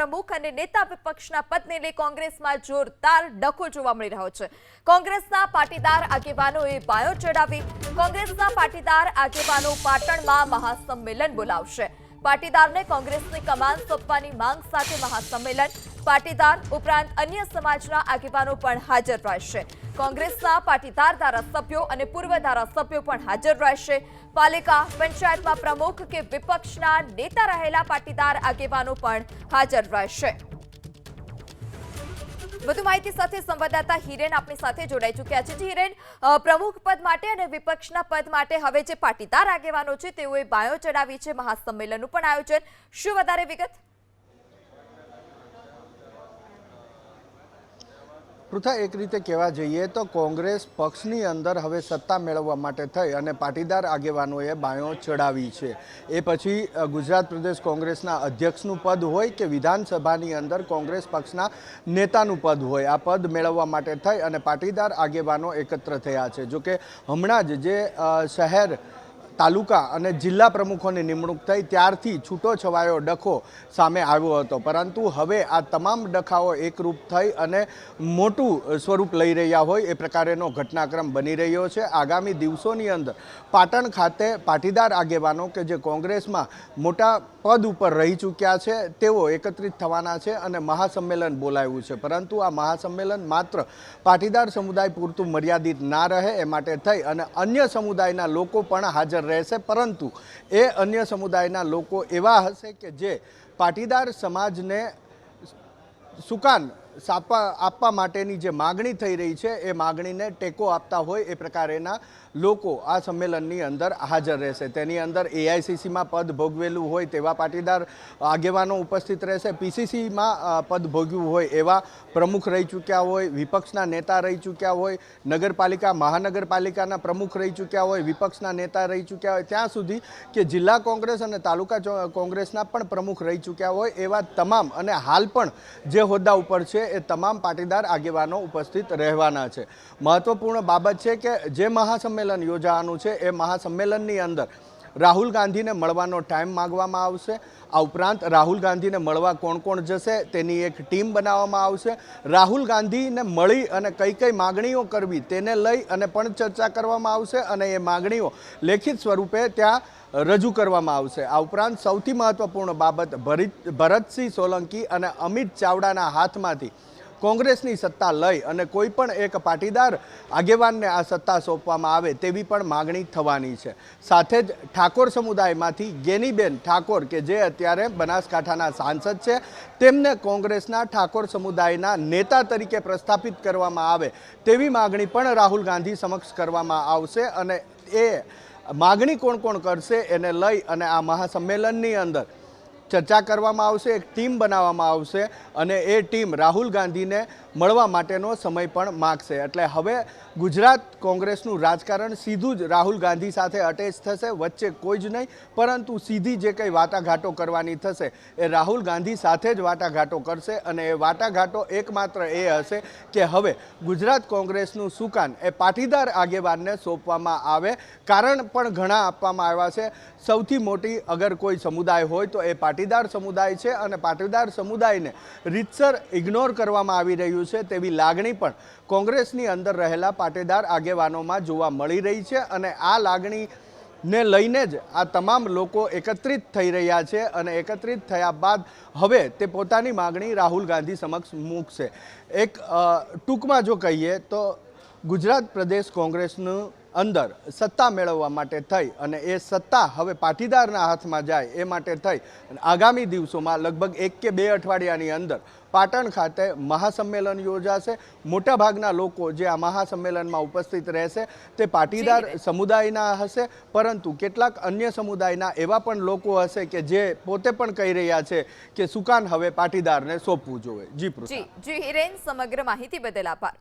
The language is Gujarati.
પ્રમુખ અને નેતા વિપક્ષના પદને કોંગ્રેસમાં જોરદાર ડખો જોવા મળી રહ્યો છે. કોંગ્રેસના પાટીદાર આગેવાનોએ બાયો ચડાવી કોંગ્રેસના પાટીદાર આગેવાનો પાટણમાં મહાસંમેલન બોલાવશે. પાટીદારને કોંગ્રેસની કમાન સોંપવાની માંગ સાથે મહાસંમેલન પાટીદાર ઉપરાંત અન્ય સમાજના આગેવાનો પણ હાજર રહેશે. કોંગ્રેસના પાટીદાર ધારાસભ્યો અને પૂર્વ ધારાસભ્યો પણ હાજર રહેશે. પાલિકા પંચાયતમાં પ્રમુખ કે વિપક્ષના નેતા રહેલા પાટીદાર આગેવાનો પણ હાજર રહેશે. વધુ માહિતી સાથે સંવાદદાતા હિરેન આપણી સાથે જોડાઈ ચૂક્યા છે. હિરેન પ્રમુખ પદ માટે અને વિપક્ષના પદ માટે હવે જે પાટીદાર આગેવાનો છે તેઓએ બાયો ચડાવી છે મહાસંમેલનનું પણ આયોજન. શું વધારે વિગત? પૃથા એક રીતે કહેવા જઈએ તો કોંગ્રેસ પક્ષની અંદર હવે સત્તા મેળવવા માટે થઈ અને પાટીદાર આગેવાનોએ બાયો ચડાવી છે. એ પછી ગુજરાત પ્રદેશ કોંગ્રેસના અધ્યક્ષનું પદ હોય કે વિધાનસભાની અંદર કોંગ્રેસ પક્ષના નેતાનું પદ હોય, આ પદ મેળવવા માટે થઈ અને પાટીદાર આગેવાનો એકત્ર થયા છે. જોકે હમણાં જ જે શહેર તાલુકા અને જિલ્લા પ્રમુખોની નિમણૂક થઈ ત્યારથી છૂટો છવાયો ડખો સામે આવ્યો હતો. પરંતુ હવે આ તમામ ડખાઓ એકરૂપ થઈ અને મોટું સ્વરૂપ લઈ રહ્યા હોય એ પ્રકારેનો ઘટનાક્રમ બની રહ્યો છે. આગામી દિવસોની અંદર પાટણ ખાતે પાટીદાર આગેવાનો કે જે કોંગ્રેસમાં મોટા પદ ઉપર રહી ચૂક્યા છે, તેઓ એકત્રિત થવાના છે અને મહાસંમેલન બોલાવ્યું છે. પરંતુ આ મહાસંમેલન માત્ર પાટીદાર સમુદાય પૂરતું મર્યાદિત ના રહે એ માટે થઈ અને અન્ય સમુદાયના લોકો પણ હાજર રહેશે પરંતુ એ અન્ય સમુદાયના લોકો એવા હશે કે જે પાટીદાર સમાજને સુકાન સાપા આપવા માટેની જે માગણી થઈ રહી છે, એ માગણીને ટેકો આપતા હોય એ પ્રકારેના લોકો આ સંમેલનની અંદર હાજર રહેશે. તેની અંદર એઆઈસીસીમાં પદ ભોગવેલું હોય તેવા પાટીદાર આગેવાનો ઉપસ્થિત રહેશે. પીસીસીમાં પદ ભોગવ્યું હોય એવા પ્રમુખ રહી ચૂક્યા હોય, વિપક્ષના નેતા રહી ચૂક્યા હોય, નગરપાલિકા, મહાનગરપાલિકાના પ્રમુખ રહી ચૂક્યા હોય, વિપક્ષના નેતા રહી ચૂક્યા હોય, ત્યાં સુધી કે જિલ્લા કોંગ્રેસ અને તાલુકા કોંગ્રેસના પણ પ્રમુખ રહી ચૂક્યા હોય એવા તમામ અને હાલ પણ જે હોદ્દા ઉપર છે એ તમામ પાટીદાર આગેવાનો ઉપસ્થિત રહેવાના છે. મહત્વપૂર્ણ બાબત છે કે જે મહાસંમેલન યોજાવાનું છે એ મહાસંમેલનની અંદર રાહુલ ગાંધીને મળવાનો ટાઈમ માગવામાં આવશે. આ ઉપરાંત રાહુલ ગાંધીને મળવા કોણ કોણ જશે તેની એક ટીમ બનાવવામાં આવશે. રાહુલ ગાંધીને મળી અને કઈ કઈ માગણીઓ કરવી તેને લઈ અને પણ ચર્ચા કરવામાં આવશે અને એ માગણીઓ લેખિત સ્વરૂપે ત્યાં રજૂ કરવામાં આવશે. આ ઉપરાંત સૌથી મહત્વપૂર્ણ બાબત ભરિત ભરતસિંહ સોલંકી અને અમિત ચાવડાના હાથમાંથી કોંગ્રેસની સત્તા લઈ અને કોઈ પણ એક પાટીદાર આગેવાનને આ સત્તા સોંપવામાં આવે તેવી પણ માગણી થવાની છે. સાથે જ ઠાકોર સમુદાયમાંથી ગેનીબેન ઠાકોર, કે જે અત્યારે બનાસકાંઠાના સાંસદ છે, તેમને કોંગ્રેસના ઠાકોર સમુદાયના નેતા તરીકે પ્રસ્થાપિત કરવામાં આવે તેવી માગણી પણ રાહુલ ગાંધી સમક્ષ કરવામાં આવશે અને એ માગણી કોણ કોણ કરશે એને લઈ અને આ મહાસંમેલનની અંદર ચર્ચા કરવામાં આવશે, એક ટીમ બનાવવામાં આવશે અને એ ટીમ રાહુલ ગાંધીને મળવા માટેનો સમય પણ માગશે. એટલે હવે ગુજરાત કોંગ્રેસનું રાજકારણ સીધું જ રાહુલ ગાંધી સાથે અટેચ થશે, વચ્ચે કોઈ જ નહીં, પરંતુ સીધી જે કંઈ વાટાઘાટો કરવાની થશે, એ રાહુલ ગાંધી સાથે જ વાટાઘાટો કરશે અને એ વાટાઘાટો એકમાત્ર એ હશે કે હવે ગુજરાત કોંગ્રેસનું સુકાન એ પાટીદાર આગેવાનને સોંપવામાં આવે. કારણ પણ ઘણા આપવામાં આવ્યા છે. સૌથી મોટી અગર કોઈ સમુદાય હોય તો એ પાટીદાર સમુદાય છે અને પાટીદાર સમુદાયને રીતસર ઇગ્નોર કરવામાં આવી રહ્યું છે તેવી લાગણી પણ કોંગ્રેસની અંદર રહેલા પાટીદાર આગેવાનોમાં જોવા મળી રહી છે અને આ લાગણી ને લઈને જ આ તમામ લોકો એકત્રિત થઈ રહ્યા છે અને એકત્રિત થયા બાદ હવે તે પોતાની માગણી રાહુલ ગાંધી સમક્ષ મૂકશે. એક ટૂંકમાં જો કહીએ તો ગુજરાત પ્રદેશ કોંગ્રેસનું અંદર સત્તા મેળવવા માટે થઈ અને એ સત્તા હવે પાટીદારના હાથમાં જાય એ માટે થઈ. અને આગામી દિવસોમાં લગભગ એક કે બે અઠવાડિયાની અંદર પાટણ ખાતે મહાસંમેલન યોજાશે. મોટાભાગના લોકો જે આ મહાસંમેલનમાં ઉપસ્થિત રહેશે તે પાટીદાર સમુદાયના હશે પરંતુ કેટલાક અન્ય સમુદાયના એવા પણ લોકો હશે કે જે પોતે પણ કહી રહ્યા છે કે સુકાન હવે પાટીદારને સોંપવું જોઈએ. જી જી હિરેન સમગ્ર માહિતી બદલ આભાર.